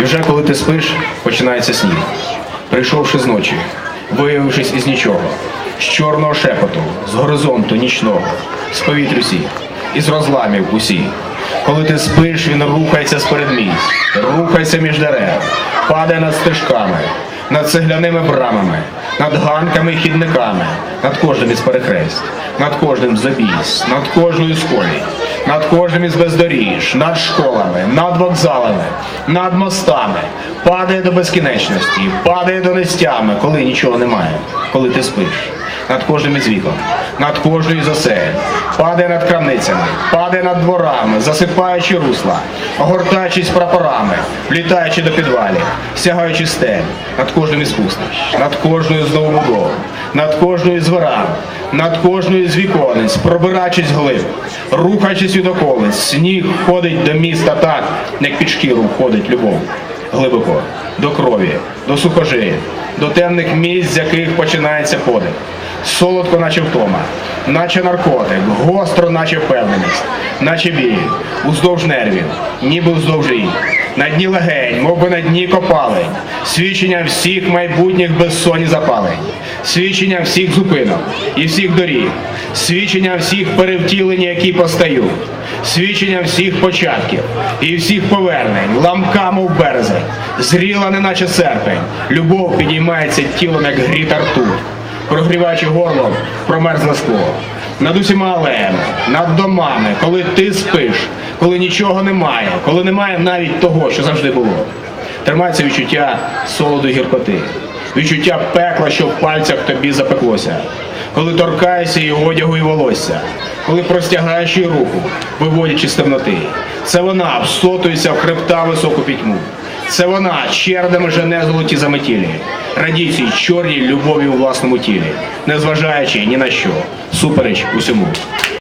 І вже коли ти спиш, починається сніг. Прийшовши з ночі, виявившись із нічого, з чорного шепоту, з горизонту нічного, з повітрю сі, із розламів усі. Коли ти спиш, він рухається з передмість, рухається між дерев, падає над стежками, над цегляними брамами, над ганками і хідниками, над кожним із перехресть, над кожним забійсь, над кожною з колій, над кожним із бездоріж, над школами, над вокзалами, над мостами, падає до безкінечності, падає до нестями, коли нічого немає, коли ти спиш. Над кожним із вікон, над кожною з осель, падає над крамницями, падає над дворами, засипаючи русла, огортаючись прапорами, влітаючи до підвалів, сягаючи стель, над кожним із пустощ, над кожною з новобудов, над кожною з веранд, над кожною з віконець, пробираючись глиб, рухаючись від околиць, сніг ходить до міста так, як під шкіру входить любов. Глибоко, до крові, до сухожиїв, до темних місць, з яких починається подих. Солодко, наче втома, наче наркотик, гостро, наче впевненість, наче біль, уздовж нервів, ніби уздовж рік. На дні легень, мов би на дні копалень, свідчення всіх майбутніх безсонні запалень, свідчення всіх зупинок і всіх доріг, свідчення всіх перевтілень, які постають, свідчення всіх початків і всіх повернень, ламка, мов березень, зріла, неначе серпень, любов підіймається тілом, як гріт ртуть прогріваючи горло, промерзле скло. Над усіма алеями, над домами, коли ти спиш, коли нічого немає, коли немає навіть того, що завжди було. Тримається відчуття солоду й гіркоти, відчуття пекла, що в пальцях тобі запеклося, коли торкаєшся її одягу і волосся, коли простягаєш її руку, виводячи з темноти. Це вона всотується в хребта високу пітьму. Це вона. Чердами жене золоті заметілі, радіції чорній любові у власному тілі, незважаючи ні на що, супереч усьому.